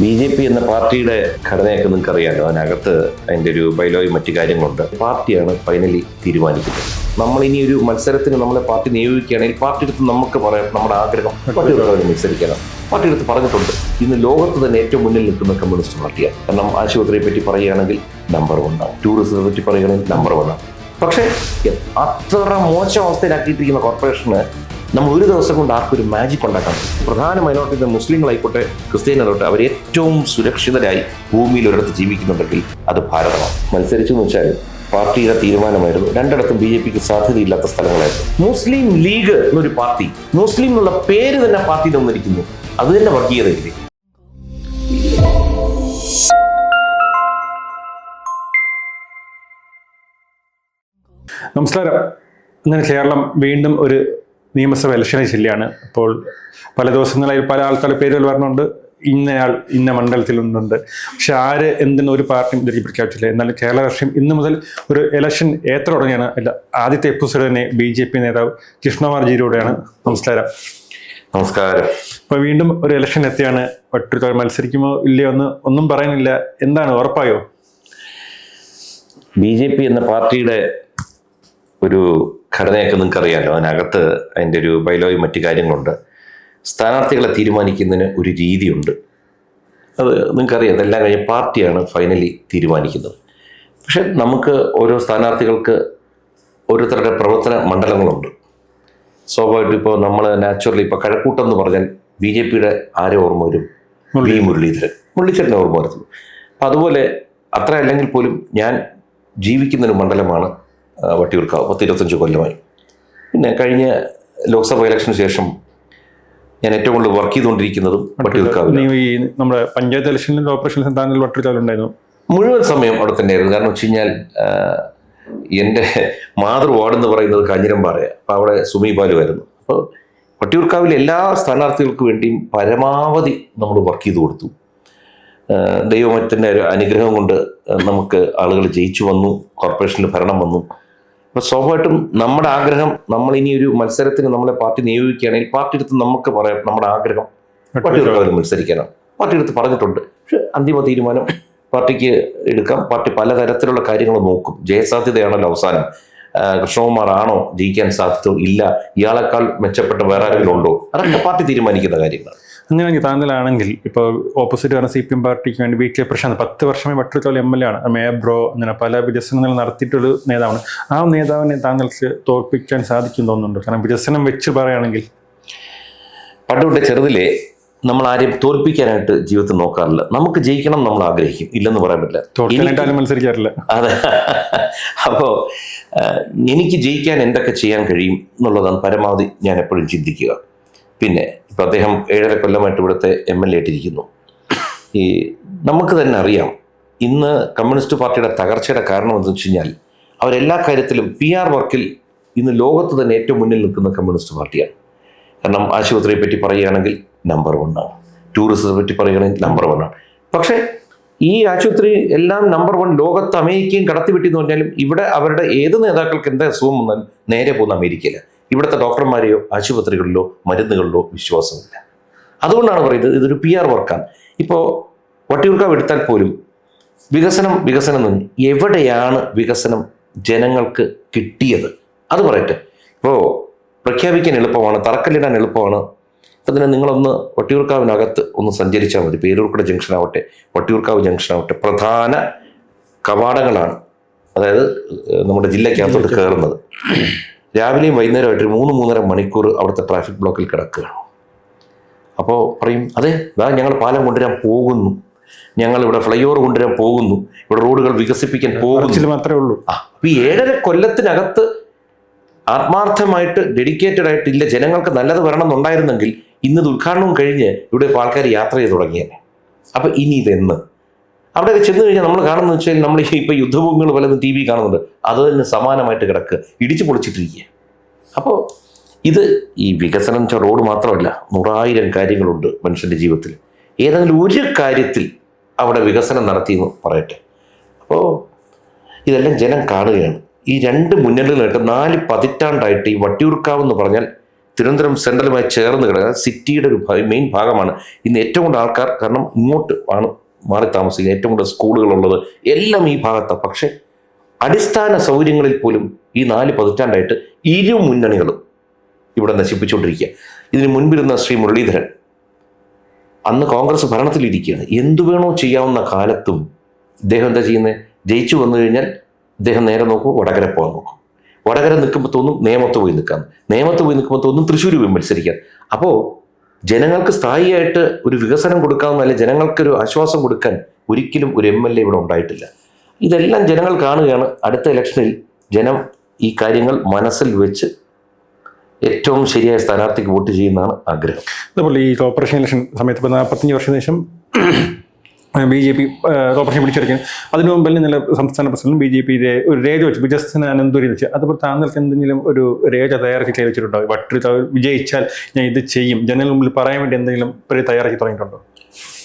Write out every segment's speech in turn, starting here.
B J P എന്ന പാർട്ടിയുടെ ഘടനയൊക്കെ നിങ്ങൾക്ക് അറിയാമല്ലോ അതിനകത്ത് അതിന്റെ ഒരു ബൈലോയും മറ്റു കാര്യങ്ങളുണ്ട്. പാർട്ടിയാണ് ഫൈനലി തീരുമാനിക്കുന്നത്. നമ്മൾ ഇനി ഒരു മത്സരത്തിന് നമ്മളെ പാർട്ടി നിയോഗിക്കുകയാണെങ്കിൽ പാർട്ടി എടുത്ത് നമുക്ക് പറയാം നമ്മുടെ ആഗ്രഹം പാർട്ടിയോട് മത്സരിക്കണം. പാർട്ടി എടുത്ത് പറഞ്ഞിട്ടുണ്ട്. ഇന്ന് ലോകത്ത് തന്നെ ഏറ്റവും മുന്നിൽ നിൽക്കുന്ന കമ്മ്യൂണിസ്റ്റ് പാർട്ടിയാണ്. കാരണം ആശുപത്രിയെ പറ്റി പറയുകയാണെങ്കിൽ നമ്പർ വണ്ണാണ് ടൂറിസത്തെ പറ്റി പറയുകയാണെങ്കിൽ നമ്പർ വണ്ണാണ് പക്ഷേ അത്ര മോശം അവസ്ഥയിലാക്കിയിട്ടിരിക്കുന്ന കോർപ്പറേഷന് നമ്മൾ ഒരു ദിവസം കൊണ്ട് ആർക്കും ഒരു മാജിക് ഉണ്ടാക്കാം പ്രധാന മൈനോറിറ്റി മുസ്ലിങ്ങളായിക്കോട്ടെ ക്രിസ്ത്യാനികളായിക്കോട്ടെ അവർ ഏറ്റവും സുരക്ഷിതരായി ഭൂമിയിൽ ഒരിടത്ത് ജീവിക്കുന്നുണ്ടെങ്കിൽ അത് ഭാരതമാണ്. മത്സരിച്ചു വെച്ചാൽ പാർട്ടിയുടെ തീരുമാനമായിരുന്നു. രണ്ടിടത്തും ബി ജെ പിക്ക് സാധ്യതയില്ലാത്ത സ്ഥലങ്ങളായിരുന്നു. മുസ്ലിം ലീഗ് എന്നൊരു പാർട്ടി മുസ്ലിം എന്നുള്ള പേര് തന്നെ പാർട്ടി വന്നിരിക്കുന്നു അത് തന്നെ വർഗീയതയില്ലേ? നമസ്കാരം. അങ്ങനെ കേരളം വീണ്ടും ഒരു നിയമസഭ ഇലക്ഷനെ ജില്ലയാണ് അപ്പോൾ പല ദിവസങ്ങളായി പല ആൾക്കാരുടെ പേരുകൾ പറഞ്ഞുകൊണ്ട് ഇന്നയാൾ ഇന്ന മണ്ഡലത്തിലുണ്ട് പക്ഷെ ആര് എന്തിനും ഒരു പാർട്ടിയും ഇതിലേക്ക് പ്രഖ്യാപിച്ചില്ല എന്നാൽ കേരള രാഷ്ട്രീയം ഇന്ന് മുതൽ ഒരു ഇലക്ഷൻ ഏത്ര തുടങ്ങിയാണ് അല്ല ആദ്യത്തെ എപ്പിസോഡ് തന്നെ ബി ജെ പി നേതാവ് കൃഷ്ണകുമാർ ജിയിലൂടെയാണ്. നമസ്കാരം. നമസ്കാരം. അപ്പോൾ വീണ്ടും ഒരു ഇലക്ഷൻ എത്തിയാണ്. ഒട്ടൊരു മത്സരിക്കുമോ ഇല്ലയോ എന്ന് ഒന്നും പറയുന്നില്ല എന്താണ് ഉറപ്പായോ? ബി ജെ പി എന്ന പാർട്ടിയുടെ ഒരു ഘടനയൊക്കെ നിങ്ങൾക്ക് അറിയാമല്ലോ അതിനകത്ത് അതിന്റെ ഒരു ബൈലോയും മറ്റു കാര്യങ്ങളുണ്ട്. സ്ഥാനാർത്ഥികളെ തീരുമാനിക്കുന്നതിന് ഒരു രീതിയുണ്ട്. അത് നിങ്ങൾക്കറിയാം. അതെല്ലാം കഴിഞ്ഞ് പാർട്ടിയാണ് ഫൈനലി തീരുമാനിക്കുന്നത്. പക്ഷെ നമുക്ക് ഓരോ സ്ഥാനാർത്ഥികൾക്ക് ഓരോരുത്തരുടെ പ്രവർത്തന മണ്ഡലങ്ങളുണ്ട്. സ്വാഭാവികമായിട്ടും ഇപ്പോൾ നമ്മൾ നാച്ചുറലി ഇപ്പോൾ കഴക്കൂട്ടം എന്ന് പറഞ്ഞാൽ ബി ജെ പിയുടെ ആരെ ഓർമ്മ വരും? വി മുരളീധരൻ. മുരളീധരനെ ഓർമ്മ വരുന്നു അപ്പം അതുപോലെ അത്ര അല്ലെങ്കിൽ പോലും ഞാൻ ജീവിക്കുന്നൊരു മണ്ഡലമാണ് വട്ടിയൂർക്കാവ് പത്ത് ഇരുപത്തഞ്ച് കൊല്ലമായി. പിന്നെ കഴിഞ്ഞ ലോക്സഭ ഇലക്ഷന് ശേഷം ഞാൻ ഏറ്റവും കൂടുതൽ വർക്ക് ചെയ്തുകൊണ്ടിരിക്കുന്നതും വട്ടിയൂർക്കാവ് ഈ നമ്മുടെ പഞ്ചായത്ത് ഇലക്ഷനിലും ഓപ്പറേഷൻ താങ്കൾ വട്ടിയൂർക്കാവിലുണ്ടായിരുന്നു. മുഴുവൻ സമയം അവിടെ തന്നെയായിരുന്നു. കാരണം വെച്ച് കഴിഞ്ഞാൽ എന്റെ മാതൃ വാർഡ് എന്ന് പറയുന്നത് കാഞ്ഞിരമ്പാറയാണ് അപ്പോൾ അവിടെ സുമി ബാലുവായിരുന്നു അപ്പോൾ വട്ടിയൂർക്കാവിലെ എല്ലാ സ്ഥാനാർത്ഥികൾക്ക് വേണ്ടിയും പരമാവധി നമ്മൾ വർക്ക് ചെയ്തു കൊടുത്തു. ദൈവമത്തിന്റെ ഒരു അനുഗ്രഹം കൊണ്ട് നമുക്ക് ആളുകൾ ജയിച്ചു വന്നു കോർപ്പറേഷനിൽ ഭരണം വന്നു. അപ്പോൾ സ്വാഭാവികമായിട്ടും നമ്മുടെ ആഗ്രഹം നമ്മൾ ഇനി ഒരു മത്സരത്തിന് നമ്മളെ പാർട്ടി നിയോഗിക്കുകയാണെങ്കിൽ പാർട്ടി എടുത്ത് നമുക്ക് പറയാം നമ്മുടെ ആഗ്രഹം. വട്ടിയൂർക്കാവിൽ മത്സരിക്കാനാണ് പാർട്ടി എടുത്ത് പറഞ്ഞിട്ടുണ്ട്. പക്ഷെ അന്തിമ തീരുമാനം പാർട്ടിക്ക് എടുക്കാം. പാർട്ടി പലതരത്തിലുള്ള കാര്യങ്ങൾ നോക്കും. ജയസാധ്യതയാണല്ലോ അവസാനം. കൃഷ്ണകുമാർ ആണോ ജയിക്കാൻ സാധ്യത ഇല്ല? ഇയാളെക്കാൾ മെച്ചപ്പെട്ട വേറെ ആരെങ്കിലും ഉണ്ടോ? അതൊക്കെ പാർട്ടി തീരുമാനിക്കുന്ന കാര്യങ്ങളാണ്. അങ്ങനെയാണെങ്കിൽ താങ്കളാണെങ്കിൽ ഇപ്പോൾ ഓപ്പോസിറ്റ് പറഞ്ഞ സി പി എം പാർട്ടിക്ക് വേണ്ടി വി കെ പ്രശാന്ത് പത്ത് വർഷമേ വട്ടിത്തോളം എം എൽ എ ആണ്. മേബ്രോ അങ്ങനെ പല വികസനങ്ങൾ നടത്തിയിട്ടൊരു നേതാവാണ്. ആ നേതാവിനെ താങ്കൾക്ക് തോൽപ്പിക്കാൻ സാധിക്കും തോന്നുന്നുണ്ട്? കാരണം വികസനം വെച്ച് പറയുകയാണെങ്കിൽ. പണ്ടുകൊണ്ട് ചെറുതിലെ നമ്മൾ ആരെയും തോൽപ്പിക്കാനായിട്ട് ജീവിതത്തിൽ നോക്കാറില്ല. നമുക്ക് ജയിക്കണം നമ്മൾ ആഗ്രഹിക്കും. ഇല്ലെന്ന് പറയാൻ പറ്റില്ല. മത്സരിക്കാറില്ല. അതെ. അപ്പോൾ എനിക്ക് ജയിക്കാൻ എന്തൊക്കെ ചെയ്യാൻ കഴിയും എന്നുള്ളതാണ് പരമാവധി ഞാൻ എപ്പോഴും ചിന്തിക്കുക. പിന്നെ ഇപ്പം അദ്ദേഹം ഏഴര കൊല്ലമായിട്ട് ഇവിടുത്തെ എം എൽ എ ആയിട്ടിരിക്കുന്നു ഈ നമുക്ക് തന്നെ അറിയാം ഇന്ന് കമ്മ്യൂണിസ്റ്റ് പാർട്ടിയുടെ തകർച്ചയുടെ കാരണം എന്താണെന്ന് വെച്ച് കഴിഞ്ഞാൽ അവരെല്ലാ കാര്യത്തിലും പി ആർ വർക്കിൽ ഇന്ന് ലോകത്ത് തന്നെ ഏറ്റവും മുന്നിൽ നിൽക്കുന്ന കമ്മ്യൂണിസ്റ്റ് പാർട്ടിയാണ്. കാരണം ആശുപത്രിയെ പറ്റി പറയുകയാണെങ്കിൽ നമ്പർ വണ്ണാണ് ടൂറിസത്തെ പറ്റി പറയുകയാണെങ്കിൽ നമ്പർ വണ്ണാണ് പക്ഷേ ഈ ആശുപത്രി എല്ലാം നമ്പർ വൺ ലോകത്ത് അമേരിക്കയും കടത്തിവിട്ടി എന്ന് പറഞ്ഞാലും ഇവിടെ അവരുടെ ഏത് നേതാക്കൾക്ക് എന്താ അസുഖം വന്നാലും നേരെ പോകുന്ന അമേരിക്കയില്ല ഇവിടുത്തെ ഡോക്ടർമാരെയോ ആശുപത്രികളിലോ മരുന്നുകളിലോ വിശ്വാസമില്ല. അതുകൊണ്ടാണ് പറയുന്നത് ഇതൊരു പി ആർ വർക്കാണ് ഇപ്പോൾ വട്ടിയൂർക്കാവ് എടുത്താൽ പോലും വികസനം വികസനം നിന്ന് എവിടെയാണ് വികസനം ജനങ്ങൾക്ക് കിട്ടിയത്? അത് പറയട്ടെ. ഇപ്പോൾ പ്രഖ്യാപിക്കാൻ എളുപ്പമാണ് തറക്കല്ലിടാൻ എളുപ്പമാണ്. അതിന് നിങ്ങളൊന്ന് വട്ടിയൂർക്കാവിനകത്ത് ഒന്ന് സഞ്ചരിച്ചാൽ മതി. പേരൂർക്കട ജംഗ്ഷൻ ആവട്ടെ വട്ടിയൂർക്കാവ് ജംഗ്ഷൻ ആവട്ടെ പ്രധാന കവാടങ്ങളാണ്. അതായത് നമ്മുടെ ജില്ലയ്ക്കകത്തോട്ട് കയറുന്നത് രാവിലെയും വൈകുന്നേരമായിട്ട് ഒരു മൂന്ന് മൂന്നര മണിക്കൂർ അവിടുത്തെ ട്രാഫിക് ബ്ലോക്കിൽ കിടക്കുകയാണ് അപ്പോൾ പറയും അതെ വേറെ ഞങ്ങൾ പാലം കൊണ്ടുവരാൻ പോകുന്നു. ഞങ്ങൾ ഇവിടെ ഫ്ലൈ ഓവർ കൊണ്ടുവരാൻ പോകുന്നു. ഇവിടെ റോഡുകൾ വികസിപ്പിക്കാൻ പോകുന്നു. മാത്രമേ ഉള്ളൂ. ആ ഈ ഏഴര കൊല്ലത്തിനകത്ത് ആത്മാർത്ഥമായിട്ട് ഡെഡിക്കേറ്റഡ് ആയിട്ട് ഇല്ല ജനങ്ങൾക്ക് നല്ലത് വരണം എന്നുണ്ടായിരുന്നെങ്കിൽ ഇന്ന് ഉദ്ഘാടനവും കഴിഞ്ഞ് ഇവിടെ ആൾക്കാർ യാത്ര ചെയ്ത് തുടങ്ങിയേനെ. അപ്പൊ ഇനി ഇതെന്ന്? അവിടെ ചെന്ന് കഴിഞ്ഞാൽ നമ്മൾ കാണുന്നത് വെച്ചാൽ നമ്മൾ ഇപ്പൊ യുദ്ധഭൂമികൾ പലതും ടി വി കാണുന്നുണ്ട്. അത് തന്നെ സമാനമായിട്ട് കിടക്കുക ഇടിച്ചു പൊളിച്ചിട്ടിരിക്കുക. അപ്പോൾ ഇത് ഈ വികസനം റോഡ് മാത്രമല്ല നൂറായിരം കാര്യങ്ങളുണ്ട് മനുഷ്യന്റെ ജീവിതത്തിൽ. ഏതെങ്കിലും ഒരു കാര്യത്തിൽ അവിടെ വികസനം നടത്തിയെന്ന് പറയട്ടെ. അപ്പോൾ ഇതെല്ലാം ജനം കാണുകയാണ്. ഈ രണ്ട് മുന്നണികളായിട്ട് നാല് പതിറ്റാണ്ടായിട്ട് ഈ വട്ടിയൂർക്കാവ് എന്ന് പറഞ്ഞാൽ തിരുവനന്തപുരം സെൻട്രലുമായി ചേർന്ന് കിടക്കുക സിറ്റിയുടെ ഒരു മെയിൻ ഭാഗമാണ്. ഇന്ന് ഏറ്റവും കൂടുതൽ ആൾക്കാർ കാരണം ഇങ്ങോട്ട് ആണ് മാറി താമസിക്കുന്ന ഏറ്റവും കൂടുതൽ സ്കൂളുകളുള്ളത് എല്ലാം ഈ ഭാഗത്താണ് പക്ഷേ അടിസ്ഥാന സൗകര്യങ്ങളിൽ പോലും ഈ നാല് പതിറ്റാണ്ടായിട്ട് ഇരു മുന്നണികളും ഇവിടെ നശിപ്പിച്ചുകൊണ്ടിരിക്കുക ഇതിന് മുൻപിരുന്ന ശ്രീ മുരളീധരൻ അന്ന് കോൺഗ്രസ് ഭരണത്തിലിരിക്കുകയാണ്. എന്തു വേണോ ചെയ്യാവുന്ന കാലത്തും ഇദ്ദേഹം എന്താ ചെയ്യുന്നത് ജയിച്ചു വന്നു കഴിഞ്ഞാൽ ഇദ്ദേഹം നേരെ നോക്കും വടകര പോകാൻ നോക്കും. വടകര നിൽക്കുമ്പോൾ തോന്നും നേമത്ത് പോയി നിൽക്കാം നേമത്ത് പോയി നിൽക്കുമ്പോൾ തോന്നും തൃശ്ശൂർ പോയി മത്സരിക്കാം അപ്പോൾ ജനങ്ങൾക്ക് സ്ഥായിയായിട്ട് ഒരു വികസനം കൊടുക്കാവുന്ന അല്ലെങ്കിൽ ജനങ്ങൾക്കൊരു ആശ്വാസം കൊടുക്കാൻ ഒരിക്കലും ഒരു എം എൽ എ ഇവിടെ ഉണ്ടായിട്ടില്ല. ഇതെല്ലാം ജനങ്ങൾ കാണുകയാണ്. അടുത്ത ഇലക്ഷനിൽ ജനം ഈ കാര്യങ്ങൾ മനസ്സിൽ വെച്ച് ഏറ്റവും ശരിയായ സ്ഥാനാർത്ഥിക്ക് വോട്ട് ചെയ്യുന്നതാണ് ആഗ്രഹം. അതുപോലെ ഈ കോർപ്പറേഷൻ ഇലക്ഷൻ സമയത്ത് ഇപ്പോൾ നാൽപ്പത്തഞ്ച് വർഷത്തിന് ശേഷം ബി ജെ പി കോർപ്പറേഷൻ പിടിച്ചെടുക്കാൻ അതിനു മുമ്പിൽ നിന്നുള്ള സംസ്ഥാന പ്രസിഡന്റ് ബി ജെ പി ഒരു രേഖ വെച്ച്. വിജയസന അനന്തൂരി വെച്ച്. അതുപോലെ താങ്കൾക്ക് എന്തെങ്കിലും ഒരു രേഖ തയ്യാറാക്കി കയറി വെച്ചിട്ടുണ്ടോ? വട്ടി വിജയിച്ചാൽ ഞാൻ ഇത് ചെയ്യും. ജനങ്ങളുടെ മുമ്പിൽ പറയാൻ വേണ്ടി എന്തെങ്കിലും ഒരു തയ്യാറാക്കി തുടങ്ങിയിട്ടുണ്ടോ?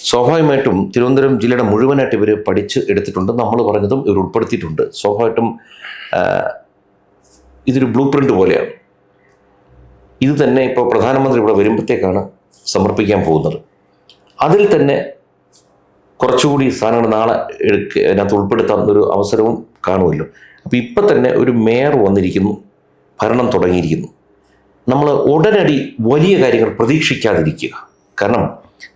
സ്വാഭാവികമായിട്ടും തിരുവനന്തപുരം ജില്ലയുടെ മുഴുവനായിട്ട് ഇവർ പഠിച്ച് എടുത്തിട്ടുണ്ട്. നമ്മൾ പറഞ്ഞതും ഇവർ ഉൾപ്പെടുത്തിയിട്ടുണ്ട്. സ്വാഭാവികമായിട്ടും ഇതൊരു ബ്ലൂ പ്രിന്റ് പോലെയാണ്. ഇത് തന്നെ ഇപ്പോൾ പ്രധാനമന്ത്രി ഇവിടെ വരുമ്പോഴത്തേക്കാണ് സമർപ്പിക്കാൻ പോകുന്നത്. അതിൽ തന്നെ കുറച്ചുകൂടി സാധനങ്ങൾ നാളെ എടുക്ക അതിനകത്ത് ഉൾപ്പെടുത്താൻ ഒരു അവസരവും കാണുമല്ലോ. അപ്പോൾ ഇപ്പം തന്നെ ഒരു മേയർ വന്നിരിക്കുന്നു ഭരണം തുടങ്ങിയിരിക്കുന്നു. നമ്മൾ ഉടനടി വലിയ കാര്യങ്ങൾ പ്രതീക്ഷിക്കാതിരിക്കുക. കാരണം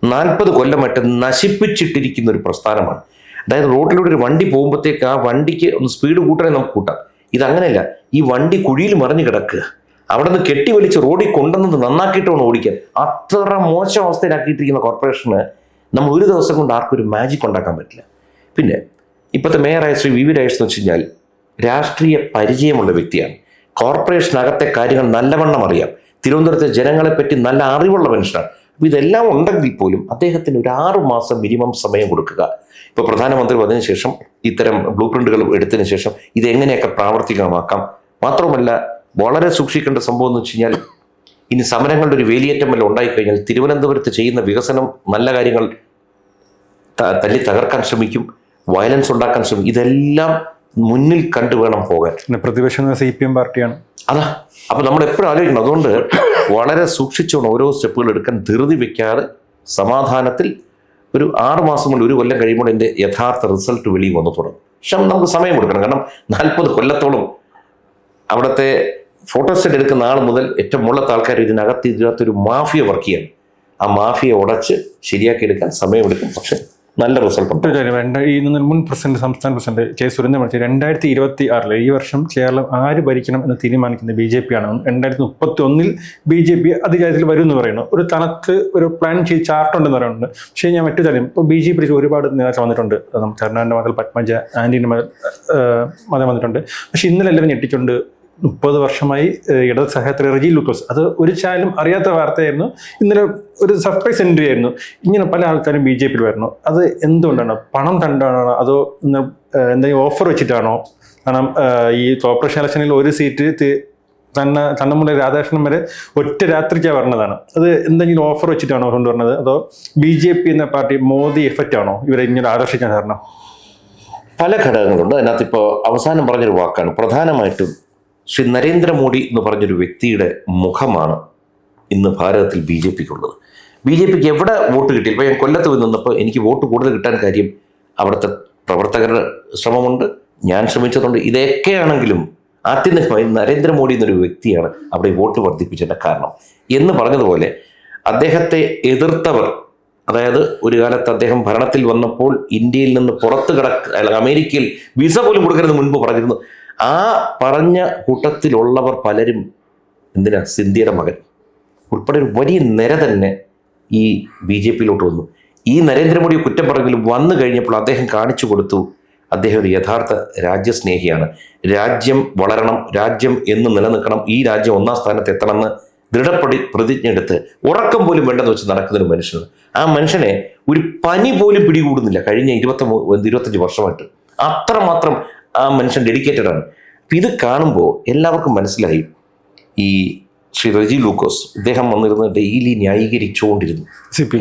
നാൽപ്പത് കൊല്ലമായിട്ട് നശിപ്പിച്ചിട്ടിരിക്കുന്ന ഒരു പ്രസ്ഥാനമാണ്. അതായത് റോഡിലൂടെ ഒരു വണ്ടി പോകുമ്പോഴത്തേക്ക് ആ വണ്ടിക്ക് ഒന്ന് സ്പീഡ് കൂട്ടണേ നമുക്ക് കൂട്ടാം. ഇതങ്ങനെയല്ല ഈ വണ്ടി കുഴിയിൽ മറിഞ്ഞു കിടക്കുക. അവിടെ നിന്ന് കെട്ടി വലിച്ച് റോഡിൽ കൊണ്ടുവന്നത് നന്നാക്കിയിട്ട് വേണം ഓടിക്കാൻ. അത്ര മോശം അവസ്ഥയിലാക്കിയിട്ടിരിക്കുന്ന കോർപ്പറേഷന് നമ്മൾ ഒരു ദിവസം കൊണ്ട് ആർക്കും ഒരു മാജിക് ഉണ്ടാക്കാൻ പറ്റില്ല. പിന്നെ ഇപ്പോഴത്തെ മേയറായ ശ്രീ വി വി രാജേഷ് എന്ന് വെച്ച് കഴിഞ്ഞാൽ രാഷ്ട്രീയ പരിചയമുള്ള വ്യക്തിയാണ്. കോർപ്പറേഷനകത്തെ കാര്യങ്ങൾ നല്ലവണ്ണം അറിയാം. തിരുവനന്തപുരത്തെ ജനങ്ങളെപ്പറ്റി നല്ല അറിവുള്ള മനുഷ്യനാണ്. അപ്പോൾ ഇതെല്ലാം ഉണ്ടെങ്കിൽ പോലും അദ്ദേഹത്തിന് ഒരു ആറു മാസം മിനിമം സമയം കൊടുക്കുക. ഇപ്പോൾ പ്രധാനമന്ത്രി വന്നതിന് ശേഷം ഇത്തരം ബ്ലൂ പ്രിന്റുകൾ എടുത്തതിന് ശേഷം ഇതെങ്ങനെയൊക്കെ പ്രാവർത്തികമാക്കാം? മാത്രമല്ല വളരെ സൂക്ഷിക്കേണ്ട സംഭവം എന്ന് വെച്ച് കഴിഞ്ഞാൽ ഇനി സമരങ്ങളുടെ ഒരു വേലിയേറ്റം വല്ല ഉണ്ടായിക്കഴിഞ്ഞാൽ തിരുവനന്തപുരത്ത് ചെയ്യുന്ന വികസനം നല്ല കാര്യങ്ങൾ തല്ലി തകർക്കാൻ ശ്രമിക്കും വയലൻസ് ഉണ്ടാക്കാൻ ശ്രമിക്കും. ഇതെല്ലാം മുന്നിൽ കണ്ടു വേണം പോകാൻ. പ്രതിപക്ഷം സി പി എം പാർട്ടിയാണ്. അതാ. അപ്പൊ നമ്മൾ എപ്പോഴും ആലോചിക്കണം. അതുകൊണ്ട് വളരെ സൂക്ഷിച്ചുകൊണ്ട് ഓരോ സ്റ്റെപ്പുകൾ എടുക്കാൻ ധൃതി വെക്കാതെ സമാധാനത്തിൽ ഒരു ആറ് മാസം കൊണ്ട് ഒരു കൊല്ലം കഴിയുമ്പോൾ എന്റെ യഥാർത്ഥ റിസൾട്ട് വെളിയിൽ വന്നു തുടങ്ങും. പക്ഷെ നമുക്ക് സമയം കൊടുക്കണം. കാരണം നാൽപ്പത് കൊല്ലത്തോളം അവിടുത്തെ ഫോട്ടോസ്റ്റേറ്റ് എടുക്കുന്ന ആൾ മുതൽ ഏറ്റവും മുള്ളത്തെ ആൾക്കാർ ഇതിനകത്ത് ഇതിനകത്തൊരു മാഫിയ വർക്ക് ചെയ്യണം. ആ മാഫിയ ഉടച്ച് ശരിയാക്കി എടുക്കാൻ സമയമെടുക്കും പക്ഷെ നല്ല റിസൾട്ട് ഈ മുൻ പ്രസിഡന്റ് സംസ്ഥാന പ്രസിഡന്റ് കെ സുരേന്ദ്രൻ രണ്ടായിരത്തി ഇരുപത്തി ആറിൽ ഈ വർഷം കേരളം ആര് ഭരിക്കണം എന്ന് തീരുമാനിക്കുന്ന ബി ജെ പി ആണ്. രണ്ടായിരത്തി മുപ്പത്തി ഒന്നിൽ ബി ജെ പി അധികാരത്തിൽ വരും എന്ന് പറയുന്നു. ഒരു തനത്ത് ഒരു പ്ലാൻ ചെയ്ത് ചാർട്ട് ഉണ്ടെന്ന് പറയുന്നുണ്ട്. പക്ഷേ ഞാൻ മറ്റു തരം ഇപ്പോൾ ബി ജെ പി ഒരുപാട് നേതാക്കൾ വന്നിട്ടുണ്ട്. നമുക്ക് കരുണാന്റെ മകൾ പത്മജ ആന്റിന്റെ മകൾ മതം വന്നിട്ടുണ്ട്. പക്ഷേ ഇന്നലെ എല്ലാവരും ഞെട്ടിച്ചുകൊണ്ട് മുപ്പത് വർഷമായി ഇടത് സഹായത്തിൽ റജി ലൂക്കോസ്. അത് ഒരു ചാനലും അറിയാത്ത വാർത്തയായിരുന്നു. ഇന്നലെ ഒരു സർപ്രൈസ് എൻട്രി ആയിരുന്നു. ഇങ്ങനെ പല ആൾക്കാരും ബി ജെ പിയിൽ വരുന്നു. അത് എന്തുകൊണ്ടാണ്? പണം കണ്ടാണോ അതോ ഇന്ന്, എന്തെങ്കിലും ഓഫർ വെച്ചിട്ടാണോ? കാരണം ഈ കോർപ്പറേഷൻ ഇലക്ഷനിൽ ഒരു സീറ്റ് തന്നെ തന്നമുള്ള രാധാകൃഷ്ണൻ വരെ ഒറ്റ രാത്രിക്കാണ് പറഞ്ഞതാണ്. അത് എന്തെങ്കിലും ഓഫർ വെച്ചിട്ടാണോ കൊണ്ടുവരുന്നത് അതോ ബി ജെ പി എന്ന പാർട്ടി മോദി എഫക്റ്റ് ആണോ? ഇവരെ ഇങ്ങനെ ആകർഷിക്കാൻ കാരണം? പല ഘടകങ്ങളുണ്ട്. അതിനകത്ത് ഇപ്പോൾ അവസാനം പറഞ്ഞൊരു വാക്കാണ്. പ്രധാനമായിട്ടും ശ്രീ നരേന്ദ്രമോദി എന്ന് പറഞ്ഞൊരു വ്യക്തിയുടെ മുഖമാണ് ഇന്ന് ഭാരതത്തിൽ ബി ജെ പിക്കുള്ളത്. ബി ജെ പിക്ക് എവിടെ വോട്ട് കിട്ടി? ഇപ്പോൾ ഞാൻ കൊല്ലത്ത് പോയി നിന്നപ്പോൾ എനിക്ക് വോട്ട് കൂടുതൽ കിട്ടാൻ കാര്യം അവിടുത്തെ പ്രവർത്തകരുടെ ശ്രമമുണ്ട്. ഞാൻ ശ്രമിച്ചതുകൊണ്ട് ഇതൊക്കെയാണെങ്കിലും ആത്യന്തികമായി നരേന്ദ്രമോദി എന്നൊരു വ്യക്തിയാണ് അവിടെ വോട്ട് വർദ്ധിപ്പിച്ചതിന്റെ കാരണം. എന്ന് പറഞ്ഞതുപോലെ അദ്ദേഹത്തെ എതിർത്തവർ അതായത് ഒരു കാലത്ത് അദ്ദേഹം ഭരണത്തിൽ വന്നപ്പോൾ ഇന്ത്യയിൽ നിന്ന് പുറത്ത് കിടക്ക അമേരിക്കയിൽ വിസ പോലും കൊടുക്കരുത് മുൻപ് പറഞ്ഞിരുന്നു. ആ പറഞ്ഞ കൂട്ടത്തിലുള്ളവർ പലരും എന്തിനാ? സിന്ധിയുടെ മകൻ. ഉൾപ്പെടെ ഒരു വലിയ നിര തന്നെ ഈ ബി ജെ പിയിലോട്ട് വന്നു. ഈ നരേന്ദ്രമോദിയെ കുറ്റം പറഞ്ഞെങ്കിലും വന്നു കഴിഞ്ഞപ്പോൾ അദ്ദേഹം കാണിച്ചു കൊടുത്തു അദ്ദേഹം ഒരു യഥാർത്ഥ രാജ്യസ്നേഹിയാണ്. രാജ്യം വളരണം രാജ്യം എന്ന് നിലനിൽക്കണം ഈ രാജ്യം ഒന്നാം സ്ഥാനത്ത് എത്തണമെന്ന് ദൃഢപ്പെടി പ്രതിജ്ഞ എടുത്ത് ഉറക്കം പോലും വേണ്ടെന്ന് വെച്ച് നടക്കുന്ന ഒരു മനുഷ്യനാണ്. ആ മനുഷ്യനെ ഒരു പനി പോലും പിടികൂടുന്നില്ല. കഴിഞ്ഞ ഇരുപത്തി ഇരുപത്തഞ്ച് വർഷമായിട്ട്. അത്രമാത്രം ആ മനുഷ്യൻ ഡെഡിക്കേറ്റഡ് ആണ്. അപ്പം ഇത് കാണുമ്പോൾ എല്ലാവർക്കും മനസ്സിലായി. ഈ ശ്രീ റെജി ലൂക്കോസ് ഇദ്ദേഹം വന്നിരുന്ന് ഡെയിലി ന്യായീകരിച്ചുകൊണ്ടിരുന്നു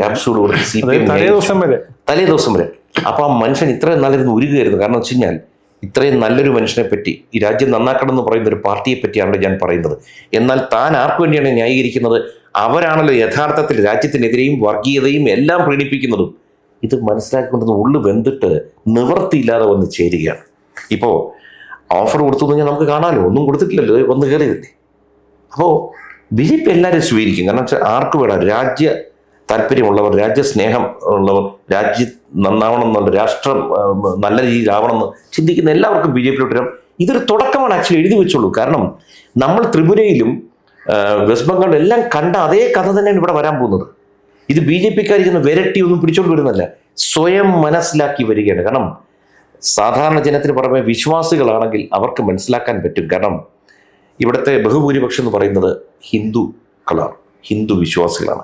ക്യാപ്സൂൾ കൊടുത്ത് സി പി എം തലേ ദിവസം വരെ. തലേ വരെ. അപ്പൊ ആ മനുഷ്യൻ ഇത്രയും നല്ലൊരു ഉരുകയായിരുന്നു കാരണം വെച്ച് കഴിഞ്ഞാൽ ഇത്രയും നല്ലൊരു മനുഷ്യനെ പറ്റി ഈ രാജ്യം നന്നാക്കണം എന്ന് പറയുന്ന ഒരു പാർട്ടിയെ പറ്റിയാണല്ലോ ഞാൻ പറയുന്നത്. എന്നാൽ താൻ ആർക്കു വേണ്ടിയാണ് ന്യായീകരിക്കുന്നത്? അവരാണല്ലോ യഥാർത്ഥത്തിൽ രാജ്യത്തിനെതിരെയും വർഗീയതയും എല്ലാം പ്രീണിപ്പിക്കുന്നതും. ഇത് മനസ്സിലാക്കിക്കൊണ്ടെന്ന് ഉള്ളു വെന്തിട്ട് നിവർത്തിയില്ലാതെ വന്ന് ചേരുകയാണ്. ഇപ്പോൾ ഓഫർ കൊടുത്തു കഴിഞ്ഞാൽ നമുക്ക് കാണാമല്ലോ ഒന്നും കൊടുത്തിട്ടില്ലല്ലോ. വന്ന് കയറിയതല്ലേ അപ്പോൾ ബി ജെ പി എല്ലാവരും സ്വീകരിക്കും. കാരണം വെച്ചാൽ ആർക്ക് വേണം? രാജ്യ താല്പര്യമുള്ളവർ രാജ്യസ്നേഹം ഉള്ളവർ രാജ്യം നന്നാവണം എന്നുള്ള രാഷ്ട്രം നല്ല രീതിയിലാവണം എന്ന് ചിന്തിക്കുന്ന എല്ലാവർക്കും ബി ജെ പിയിലോട്ട് വരാം. ഇതൊരു തുടക്കമാണ് ആക്ച്വലി എഴുതി വെച്ചുള്ളൂ കാരണം നമ്മൾ ത്രിപുരയിലും വെസ്റ്റ് ബംഗാളിലും എല്ലാം കണ്ട അതേ കഥ തന്നെയാണ് ഇവിടെ വരാൻ പോകുന്നത്. ഇത് ബി ജെ പിക്കാരിക്കുന്ന വിരട്ടി ഒന്നും പിടിച്ചോണ്ട് വരുന്നല്ല സ്വയം മനസ്സിലാക്കി വരികയാണ്. കാരണം സാധാരണ ജനത്തിന് പുറമെ വിശ്വാസികളാണെങ്കിൽ അവർക്ക് മനസ്സിലാക്കാൻ പറ്റും. കാരണം ഇവിടുത്തെ ബഹുഭൂരിപക്ഷം എന്ന് പറയുന്നത് ഹിന്ദുക്കളാണ് ഹിന്ദു വിശ്വാസികളാണ്.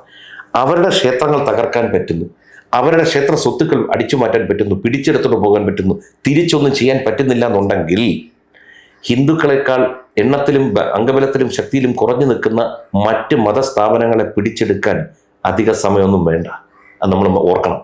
അവരുടെ ക്ഷേത്രങ്ങൾ തകർക്കാൻ പറ്റുന്നു. അവരുടെ ക്ഷേത്ര സ്വത്തുക്കൾ അടിച്ചു മാറ്റാൻ പറ്റുന്നു. പിടിച്ചെടുത്തോണ്ട് പോകാൻ പറ്റുന്നു. തിരിച്ചൊന്നും ചെയ്യാൻ പറ്റുന്നില്ല എന്നുണ്ടെങ്കിൽ ഹിന്ദുക്കളെക്കാൾ എണ്ണത്തിലും അംഗബലത്തിലും ശക്തിയിലും കുറഞ്ഞു നിൽക്കുന്ന മറ്റ് മതസ്ഥാപനങ്ങളെ പിടിച്ചെടുക്കാൻ അധിക സമയമൊന്നും വേണ്ട. അത് നമ്മൾ ഓർക്കണം.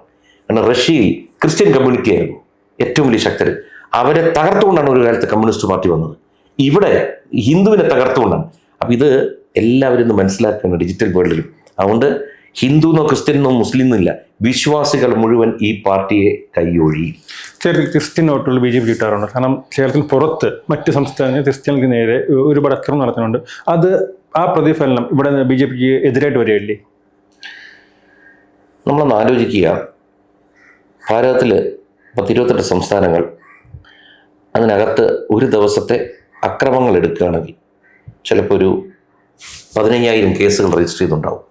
കാരണം റഷ്യയിൽ ക്രിസ്ത്യൻ കമ്മ്യൂണിറ്റി ആയിരുന്നു ഏറ്റവും വലിയ ശക്തർ അവരെ തകർത്തുകൊണ്ടാണ് ഒരു കാലത്ത് കമ്മ്യൂണിസ്റ്റ് പാർട്ടി വന്നത്. ഇവിടെ ഹിന്ദുവിനെ തകർത്തുകൊണ്ടാണ്. അപ്പം ഇത് എല്ലാവരും ഇന്ന് ഡിജിറ്റൽ വേൾഡിലും അതുകൊണ്ട് ഹിന്ദു എന്നോ ക്രിസ്ത്യൻ എന്നോ മുസ്ലിം എന്നില്ല. വിശ്വാസികൾ മുഴുവൻ ഈ പാർട്ടിയെ കൈയൊഴി. കേരളത്തിൽ ക്രിസ്ത്യൻ വോട്ടുകൾ ബി ജെ പി കിട്ടാറുണ്ട് കാരണം കേരളത്തിന് പുറത്ത് മറ്റ് സംസ്ഥാനങ്ങളിൽ ക്രിസ്ത്യങ്ങൾക്ക് നേരെ ഒരുപാട് അക്രമം നടത്തുന്നുണ്ട് അത് ആ പ്രതിഫലനം ഇവിടെ ബി ജെ പിക്ക് എതിരായിട്ട് വരികയല്ലേ? നമ്മളൊന്ന് ആലോചിക്കുക. ഭാരതത്തിൽ പത്തിരുപത്തെട്ട് സംസ്ഥാനങ്ങൾ അതിനകത്ത് ഒരു ദിവസത്തെ അക്രമങ്ങൾ എടുക്കുകയാണെങ്കിൽ ചിലപ്പോൾ ഒരു പതിനയ്യായിരം കേസുകൾ രജിസ്റ്റർ ചെയ്തിട്ടുണ്ടാവും.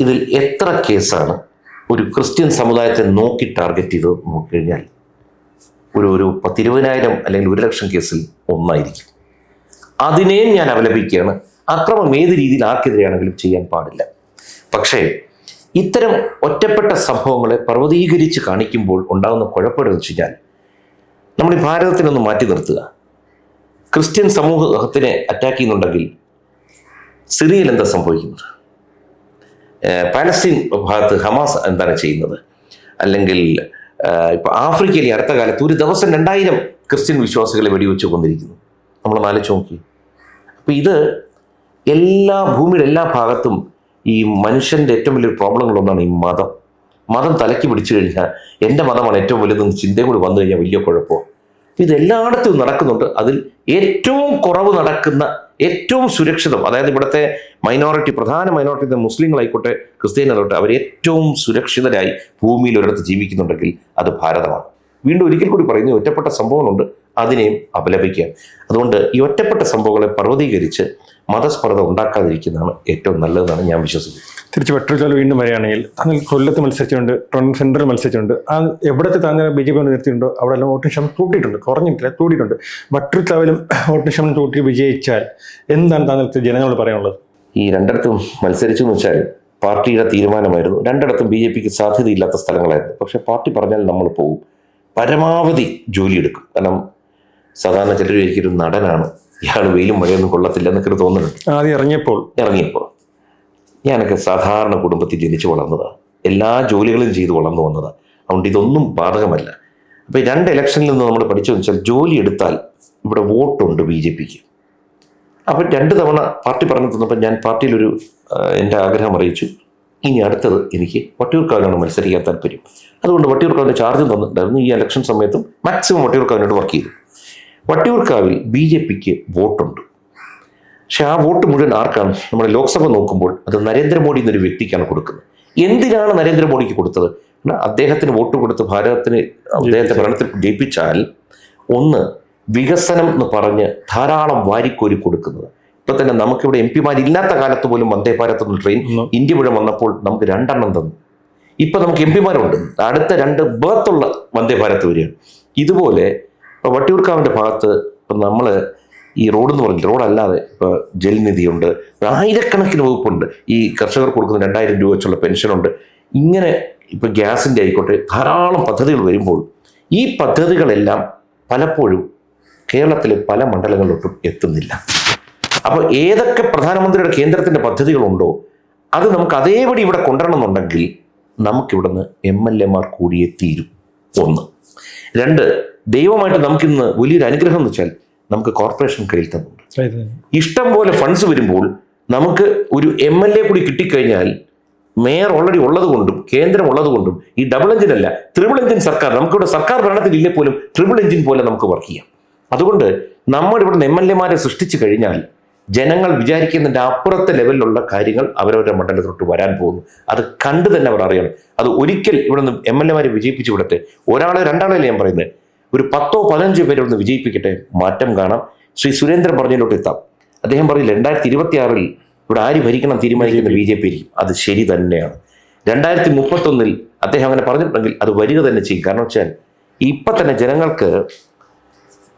ഇതിൽ എത്ര കേസാണ് ഒരു ക്രിസ്ത്യൻ സമുദായത്തെ നോക്കി ടാർഗറ്റ് ചെയ്ത് നോക്കിക്കഴിഞ്ഞാൽ ഒരു ഒരു പത്തിരുപതിനായിരം അല്ലെങ്കിൽ ഒരു ലക്ഷം കേസിൽ ഒന്നായിരിക്കും. അതിനെയും ഞാൻ അവലപിക്കുകയാണ് അക്രമം ഏത് രീതിയിൽ ആർക്കെതിരെയാണെങ്കിലും ചെയ്യാൻ പാടില്ല. പക്ഷേ ഇത്തരം ഒറ്റപ്പെട്ട സംഭവങ്ങളെ പർവതീകരിച്ച് കാണിക്കുമ്പോൾ ഉണ്ടാകുന്ന കുഴപ്പമെന്ന് വെച്ച് കഴിഞ്ഞാൽ നമ്മൾ ഈ ഭാരതത്തിനൊന്ന് മാറ്റി നിർത്തുക. ക്രിസ്ത്യൻ സമൂഹത്തിനെ അറ്റാക്ക് ചെയ്യുന്നുണ്ടെങ്കിൽ സിറിയയിൽ എന്താ സംഭവിക്കുന്നത്? പാലസ്തീൻ ഭാഗത്ത് ഹമാസ് എന്താണ് ചെയ്യുന്നത്? അല്ലെങ്കിൽ ഇപ്പൊ ആഫ്രിക്കയിൽ അടുത്ത കാലത്ത് ഒരു ദിവസം രണ്ടായിരം ക്രിസ്ത്യൻ വിശ്വാസികളെ വെടിവെച്ച് കൊന്നിരിക്കുന്നു. നമ്മൾ ആലോചിച്ച് നോക്കി അപ്പൊ ഇത് എല്ലാ ഭൂമിയുടെ എല്ലാ ഭാഗത്തും ഈ മനുഷ്യന്റെ ഏറ്റവും വലിയൊരു പ്രോബ്ലങ്ങളൊന്നാണ് ഈ മതം. മതം തലയ്ക്ക് പിടിച്ചു കഴിഞ്ഞാൽ എന്റെ മതമാണ് ഏറ്റവും വലുതെന്ന് ചിന്തയും കൂടി വന്നു കഴിഞ്ഞാൽ വലിയ കുഴപ്പമാണ് ഇത് എല്ലായിടത്തും നടക്കുന്നുണ്ട്. അതിൽ ഏറ്റവും കുറവ് നടക്കുന്ന ഏറ്റവും സുരക്ഷിതം അതായത് ഇവിടുത്തെ മൈനോറിറ്റി പ്രധാന മൈനോറിറ്റി മുസ്ലിങ്ങളായിക്കോട്ടെ ക്രിസ്ത്യാനികളായിക്കോട്ടെ അവർ ഏറ്റവും സുരക്ഷിതരായി ഭൂമിയിൽ ഒരിടത്ത് ജീവിക്കുന്നുണ്ടെങ്കിൽ അത് ഭാരതമാണ്. വീണ്ടും ഒരിക്കൽ കൂടി പറയുന്നു ഒറ്റപ്പെട്ട സംഭവങ്ങളുണ്ട്. അതിനെയും അപലപിക്കുക. അതുകൊണ്ട് ഈ ഒറ്റപ്പെട്ട സംഭവങ്ങളെ പർവതീകരിച്ച് മതസ്പർദ്ധ ഉണ്ടാക്കാതിരിക്കുന്നതാണ് ഏറ്റവും നല്ലതെന്നാണ് ഞാൻ വിശ്വസിക്കുന്നത്. തിരിച്ച് വെട്ടൂർച്ചാൽ വീണ്ടും വരികയാണെങ്കിൽ താങ്കൾ കൊല്ലത്ത് മത്സരിച്ചിട്ടുണ്ട് ടൊറന്റ് സെന്ററിൽ മത്സരിച്ചിട്ടുണ്ട്. ആ എവിടത്തെ താങ്കൾ ബി ജെ പി നിർത്തിയിട്ടുണ്ടോ അവിടെ എല്ലാം വോട്ടിംഗ് ശതമാനം തൂട്ടിയിട്ടുണ്ട് കുറഞ്ഞിട്ടില്ല കൂടിയിട്ടുണ്ട്. വട്ടൂർച്ചാവിലും വോട്ടിംഗ് ശതമാനം തൂട്ടി വിജയിച്ചാൽ എന്താണ് താങ്കൾക്ക് ജനങ്ങളോട് പറയാനുള്ളത്? ഈ രണ്ടിടത്തും മത്സരിച്ചു എന്ന് വെച്ചാൽ പാർട്ടിയുടെ തീരുമാനമായിരുന്നു. രണ്ടിടത്തും ബി ജെ പിക്ക് സാധ്യതയില്ലാത്ത സ്ഥലങ്ങളായിരുന്നു. പക്ഷേ പാർട്ടി പറഞ്ഞാൽ നമ്മൾ പോകും. പരമാവധി ജോലിയെടുക്കും. കാരണം സാധാരണ ചിലർ ഒരു നടനാണ്. ഇയാൾ വെയിലും മഴയൊന്നും കൊള്ളത്തില്ല എന്നൊക്കെ തോന്നുന്നുണ്ട്. ആദ്യം ഇറങ്ങിയപ്പോൾ? ഇറങ്ങിയപ്പോൾ. ഞാനൊക്കെ സാധാരണ കുടുംബത്തിൽ ജനിച്ചു വളർന്നതാണ് എല്ലാ ജോലികളും ചെയ്ത് വളർന്നു വന്നതാണ് അതുകൊണ്ട് ഇതൊന്നും ബാധകമല്ല. അപ്പോൾ രണ്ട് ഇലക്ഷനിൽ നിന്ന് നമ്മൾ പഠിച്ചു വെച്ചാൽ ജോലി എടുത്താൽ ഇവിടെ വോട്ടുണ്ട് ബി ജെ പിക്ക്. അപ്പം രണ്ട് തവണ പാർട്ടി പറഞ്ഞു തന്നപ്പോൾ ഞാൻ പാർട്ടിയിലൊരു എന്റെ ആഗ്രഹം അറിയിച്ചു. ഇനി അടുത്തത് എനിക്ക് വട്ടിയൂർക്കാവിനാണ് മത്സരിക്കാൻ താല്പര്യം. അതുകൊണ്ട് വട്ടിയൂർക്കാവിന്റെ ചാർജ് തന്നിട്ടുണ്ടായിരുന്നു. ഈ ഇലക്ഷൻ സമയത്തും മാക്സിമം വട്ടിയൂർക്കാവിനോട് വർക്ക് ചെയ്തു. വട്ടിയൂർക്കാവിൽ ബി ജെ പിക്ക് വോട്ടുണ്ട്. പക്ഷെ ആ വോട്ട് മുഴുവൻ ആർക്കാണ്? നമ്മൾ ലോക്സഭ നോക്കുമ്പോൾ അത് നരേന്ദ്രമോദി എന്നൊരു വ്യക്തിക്കാണ് കൊടുക്കുന്നത്. എന്തിനാണ് നരേന്ദ്രമോദിക്ക് കൊടുത്തത്? അദ്ദേഹത്തിന് വോട്ട് കൊടുത്ത് ഭാരതത്തിന് അദ്ദേഹത്തെ ഭരണത്തിൽ ജയിപ്പിച്ചാൽ ഒന്ന് വികസനം എന്ന് പറഞ്ഞ് ധാരാളം വാരിക്കോരി കൊടുക്കുന്നത്. ഇപ്പൊ തന്നെ നമുക്കിവിടെ എം പിമാരില്ലാത്ത കാലത്ത് പോലും വന്ദേ ഭാരത് എന്ന ട്രെയിൻ ഇന്ത്യ മുഴുവൻ വന്നപ്പോൾ നമുക്ക് രണ്ടെണ്ണം തന്നു. ഇപ്പൊ നമുക്ക് എം പിമാരുണ്ട്. അടുത്ത രണ്ട് ബേർത്തുള്ള വന്ദേ ഭാരത് വരികയാണ് ഇതുപോലെ ഇപ്പൊ വട്ടിയൂർക്കാവിന്റെ ഭാഗത്ത് ഇപ്പം നമ്മൾ ഈ റോഡ് എന്ന് പറഞ്ഞില്ല റോഡല്ലാതെ ഇപ്പോൾ ജലനിധിയുണ്ട് ആയിരക്കണക്കിന് വകുപ്പുണ്ട്. ഈ കർഷകർ കൊടുക്കുന്ന രണ്ടായിരം രൂപ വെച്ചുള്ള പെൻഷനുണ്ട്. ഇങ്ങനെ ഇപ്പോൾ ഗ്യാസിന്റെ ആയിക്കോട്ടെ ധാരാളം പദ്ധതികൾ വരുമ്പോൾ ഈ പദ്ധതികളെല്ലാം പലപ്പോഴും കേരളത്തിലെ പല മണ്ഡലങ്ങളിലോട്ടും എത്തുന്നില്ല. അപ്പോൾ ഏതൊക്കെ പ്രധാനമന്ത്രിയുടെ കേന്ദ്രത്തിന്റെ പദ്ധതികളുണ്ടോ അത് നമുക്ക് അതേപടി ഇവിടെ കൊണ്ടുവരണമെന്നുണ്ടെങ്കിൽ നമുക്കിവിടുന്ന് എം എൽ എമാർ കൂടിയേ തീരും. ഒന്ന്. രണ്ട് ദൈവമായിട്ട് നമുക്കിന്ന് വലിയൊരു അനുഗ്രഹം എന്ന് വെച്ചാൽ നമുക്ക് കോർപ്പറേഷൻ കയ്യിൽ തന്നുണ്ട്. ഇഷ്ടം പോലെ ഫണ്ട്സ് വരുമ്പോൾ നമുക്ക് ഒരു എം എൽ എ കൂടി കിട്ടിക്കഴിഞ്ഞാൽ മേയർ ഓൾറെഡി ഉള്ളത് കൊണ്ടും കേന്ദ്രം ഉള്ളത് കൊണ്ടും ഈ ഡബിൾ എഞ്ചിൻ അല്ല ത്രിബിൾ എഞ്ചിൻ സർക്കാർ നമുക്കിവിടെ സർക്കാർ ഭരണത്തിൽ ഇല്ലേ പോലും ട്രിപ്പിൾ എഞ്ചിൻ പോലെ നമുക്ക് വർക്ക് ചെയ്യാം. അതുകൊണ്ട് നമ്മൾ ഇവിടെ എം എൽ എമാരെ സൃഷ്ടിച്ചു കഴിഞ്ഞാൽ ജനങ്ങൾ വിചാരിക്കുന്നതിന്റെ അപ്പുറത്തെ ലെവലിലുള്ള കാര്യങ്ങൾ അവരവരുടെ മണ്ഡലത്തിലോട്ട് വരാൻ പോകുന്നു. അത് കണ്ടു തന്നെ അവർ അറിയണം. അത് ഒരിക്കൽ ഇവിടെ നിന്ന് എം എൽ എമാരെ വിജയിപ്പിച്ചു വിടട്ടെ. ഒരാളെ രണ്ടാളെയല്ല ഞാൻ പറയുന്നത്? ഒരു പത്തോ പതിനഞ്ചോ പേരെ ഒന്ന് വിജയിപ്പിക്കട്ടെ? മാറ്റം കാണാം. ശ്രീ സുരേന്ദ്രൻ പറഞ്ഞതിലോട്ട് എത്താം. അദ്ദേഹം പറയും രണ്ടായിരത്തി ഇരുപത്തി ആറിൽ ഇവിടെ ആര് ഭരിക്കണം തീരുമാനിക്കുന്ന ബി ജെ പി. ആയിരിക്കും അത് ശരി തന്നെയാണ്. രണ്ടായിരത്തി മുപ്പത്തൊന്നിൽ അദ്ദേഹം അങ്ങനെ പറഞ്ഞിട്ടുണ്ടെങ്കിൽ അത് വരിക തന്നെ ചെയ്യും. കാരണം വെച്ചാൽ ഇപ്പം തന്നെ ജനങ്ങൾക്ക്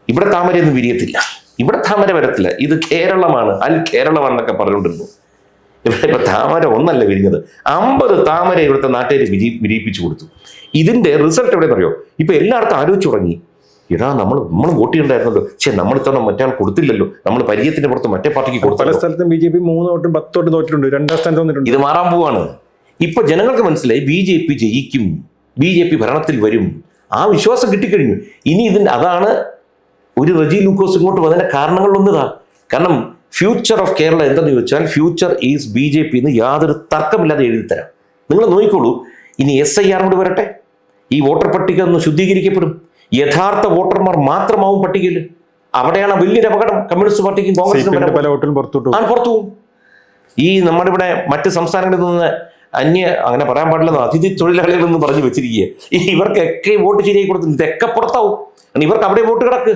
ഇവിടെ താമരയൊന്നും വിരിയത്തില്ല. ഇവിടെ താമര വരത്തില്ല. ഇത് കേരളമാണ്. അൽ കേരളമാണെന്നൊക്കെ പറഞ്ഞുകൊണ്ടിരുന്നു. ഇവിടെ ഇപ്പൊ താമര ഒന്നല്ല വിരിഞ്ഞത്. അമ്പത് താമര ഇവിടുത്തെ നാട്ടുകാർ വിരി വിരിയിപ്പിച്ചു കൊടുത്തു. ഇതിന്റെ റിസൾട്ട് എവിടെ അറിയോ ഇപ്പൊ എല്ലായിടത്തും ആലോചിച്ചു തുടങ്ങി. ഇതാ നമ്മൾ നമ്മൾ വോട്ട് ചെയ്യണ്ടായിരുന്നല്ലോ. പക്ഷെ നമ്മൾ ഇത്തവണ മറ്റേ ആൾ കൊടുത്തില്ലല്ലോ. നമ്മൾ പരിചയത്തിന്റെ പുറത്ത് മറ്റേ പാർട്ടിക്ക് കൊടുത്തു പല സ്ഥലത്തും ബി ജെ പി മൂന്ന് വോട്ടും പത്ത് വോട്ടും തോറ്റിട്ടുണ്ട്. രണ്ടാം സ്ഥാനത്ത് വന്നിട്ടുണ്ട്. ഇത് മാറാൻ പോവാണ്. ഇപ്പൊ ജനങ്ങൾക്ക് മനസ്സിലായി ബി ജെ പി ജയിക്കും. ബി ജെ പി ഭരണത്തിൽ വരും. ആ വിശ്വാസം കിട്ടിക്കഴിഞ്ഞു. ഇനി ഇതിന്റെ അതാണ് ഒരു റജി ലൂക്കോസ് ഇങ്ങോട്ട് വന്നതിന്റെ കാരണങ്ങളിലൊന്നിതാ. കാരണം ഫ്യൂച്ചർ ഓഫ് കേരള എന്തെന്ന് ചോദിച്ചാൽ future is B J P എന്ന് യാതൊരു തർക്കമില്ലാതെ എഴുതി തരാം. നിങ്ങൾ നോക്കിക്കോളൂ. ഇനി എസ് ഐ ആർ വരട്ടെ. ഈ വോട്ടർ പട്ടിക ഒന്ന് ശുദ്ധീകരിക്കപ്പെടും. യഥാർത്ഥ വോട്ടർമാർ മാത്രമാവും പട്ടികയിൽ. അവിടെയാണ് വലിയൊരു അപകടം. കമ്മ്യൂണിസ്റ്റ് പാർട്ടിക്കും കോൺഗ്രസിനും പുറത്തു പോകും. ഈ നമ്മുടെ ഇവിടെ മറ്റ് സംസ്ഥാനങ്ങളിൽ നിന്ന് അന്യ അങ്ങനെ പറയാൻ പാടില്ലെന്ന് അതിഥി തൊഴിലാളികൾ എന്ന് പറഞ്ഞു വെച്ചിരിക്കുക ഈ ഇവർക്കൊക്കെ വോട്ട് ശരിയായി കൊടുത്തു ഇതൊക്കെ പുറത്താവും. കാരണം ഇവർക്ക് അവിടെ വോട്ട് കിടക്ക്.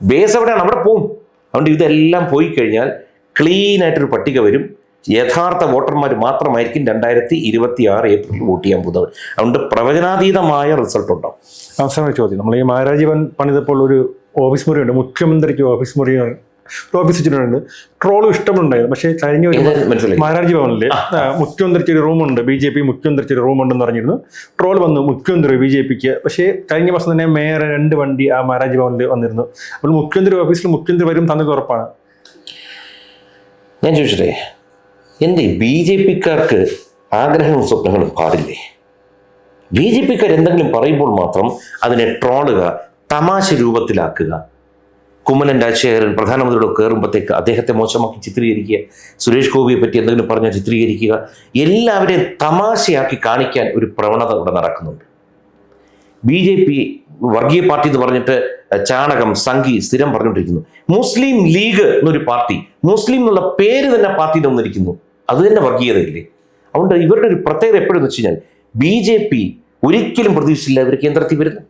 ബേസ് എവിടെയാണ്? അവിടെ പോവും. അതുകൊണ്ട് ഇതെല്ലാം പോയി കഴിഞ്ഞാൽ ക്ലീൻ ആയിട്ടൊരു പട്ടിക വരും. യഥാർത്ഥ വോട്ടർമാർ മാത്രമായിരിക്കും രണ്ടായിരത്തി ഇരുപത്തി ആറ് ഏപ്രിലിൽ വോട്ട് ചെയ്യാൻ പോകുന്നത് അതുകൊണ്ട് പ്രവചനാതീതമായ റിസൾട്ട് ഉണ്ടാവും അവസാന ചോദ്യം. നമ്മൾ ഈ മഹാരാജീവൻ പണിതപ്പോൾ ഒരു ഓഫീസ് മുറിയുണ്ട് മുഖ്യമന്ത്രിക്ക് ഓഫീസ് മുറി ഒരു ഓഫീസ് ട്രോളും ഇഷ്ടമുണ്ടായിരുന്നു. പക്ഷേ കഴിഞ്ഞ ഒരു മഹാരാജി ഭവനിൽ മുഖ്യമന്ത്രിക്ക് ഒരു റൂമുണ്ട് ബി ജെ പി മുഖ്യമന്ത്രിക്ക് ഒരു റൂമുണ്ടെന്ന് പറഞ്ഞിരുന്നു. ട്രോൾ വന്നു മുഖ്യമന്ത്രി ബി ജെ പിക്ക്. പക്ഷേ കഴിഞ്ഞ മാസം തന്നെ മേയർ രണ്ട് വണ്ടി ആ മഹാരാജ് ഭവനിൽ വന്നിരുന്നു. അപ്പോൾ മുഖ്യമന്ത്രി ഓഫീസിൽ മുഖ്യമന്ത്രി വരും തന്നെ ഉറപ്പാണ്. ഞാൻ ചോദിച്ചേ എന്തേ ബി ജെ പിക്കാർക്ക് ആഗ്രഹങ്ങളും സ്വപ്നങ്ങളും പാടില്ലേ? ബി ജെ പിക്കാർ എന്തെങ്കിലും പറയുമ്പോൾ മാത്രം അതിനെ ട്രോളുക തമാശ രൂപത്തിലാക്കുക കുമ്മനൻ രാജശേഖരൻ പ്രധാനമന്ത്രിയുടെ കയറുമ്പോഴത്തേക്ക് അദ്ദേഹത്തെ മോശമാക്കി ചിത്രീകരിക്കുക. സുരേഷ് ഗോപിയെ പറ്റി എന്തെങ്കിലും പറഞ്ഞാൽ ചിത്രീകരിക്കുക. എല്ലാവരെയും തമാശയാക്കി കാണിക്കാൻ ഒരു പ്രവണത ഇവിടെ നടക്കുന്നുണ്ട്. ബി ജെ പി വർഗീയ പാർട്ടി എന്ന് പറഞ്ഞിട്ട് ചാണകം സംഘി സ്ഥിരം പറഞ്ഞുകൊണ്ടിരിക്കുന്നു. മുസ്ലിം ലീഗ് എന്നൊരു പാർട്ടി മുസ്ലിം എന്നുള്ള പേര് തന്നെ പാർട്ടിയിൽ വന്നിരിക്കുന്നു അത് തന്നെ വർഗീയതയില്ലേ? അതുകൊണ്ട് ഇവരുടെ ഒരു പ്രത്യേകത എപ്പോഴും വെച്ച് കഴിഞ്ഞാൽ ബി ജെ പി ഒരിക്കലും പ്രതീക്ഷിച്ചില്ല ഇവർ കേന്ദ്രത്തിൽ വരുന്നു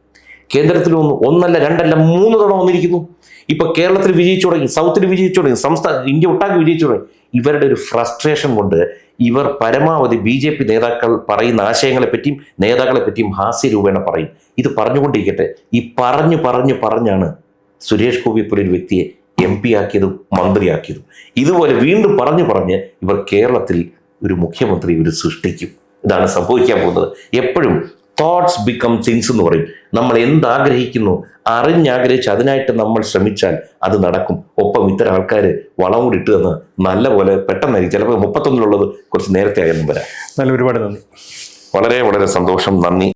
കേന്ദ്രത്തിൽ ഒന്ന് ഒന്നല്ല രണ്ടല്ല മൂന്ന് തവണ വന്നിരിക്കുന്നു. ഇപ്പൊ കേരളത്തിൽ വിജയിച്ചു തുടങ്ങി സൗത്തിൽ വിജയിച്ചു തുടങ്ങി സംസ്ഥാന ഇന്ത്യ ഒട്ടാകെ വിജയിച്ചു തുടങ്ങി. ഇവരുടെ ഒരു ഫ്രസ്ട്രേഷൻ കൊണ്ട് ഇവർ പരമാവധി ബി ജെ പി നേതാക്കൾ പറയുന്ന ആശയങ്ങളെ പറ്റിയും നേതാക്കളെ പറ്റിയും ഹാസ്യരൂപേണ പറയും. ഇത് പറഞ്ഞുകൊണ്ടിരിക്കട്ടെ. ഈ പറഞ്ഞു പറഞ്ഞു പറഞ്ഞാണ് സുരേഷ് ഗോപി പോലെ ഒരു വ്യക്തിയെ എം പി ആക്കിയതും മന്ത്രിയാക്കിയതും. ഇതുപോലെ വീണ്ടും പറഞ്ഞു പറഞ്ഞ് ഇവർ കേരളത്തിൽ ഒരു മുഖ്യമന്ത്രി ഇവർ സൃഷ്ടിക്കും. ഇതാണ് സംഭവിക്കാൻ പോകുന്നത്. എപ്പോഴും തോട്ട്സ് ബിക്കം തിങ്സ് എന്ന് പറയും. നമ്മൾ എന്താഗ്രഹിക്കുന്നു? അറിഞ്ഞാഗ്രഹിച്ച് അതിനായിട്ട് നമ്മൾ ശ്രമിച്ചാൽ അത് നടക്കും. ഒപ്പം ഇത്തരം ആൾക്കാർ വളം കൂടി ഇട്ട് തന്ന് നല്ലപോലെ പെട്ടെന്നായിരിക്കും. ചിലപ്പോൾ മുപ്പത്തൊന്നിലുള്ളത് കുറച്ച് നേരത്തെ ആയെന്നും വരാം. നല്ല ഒരുപാട് നന്ദി. വളരെ വളരെ സന്തോഷം. നന്ദി.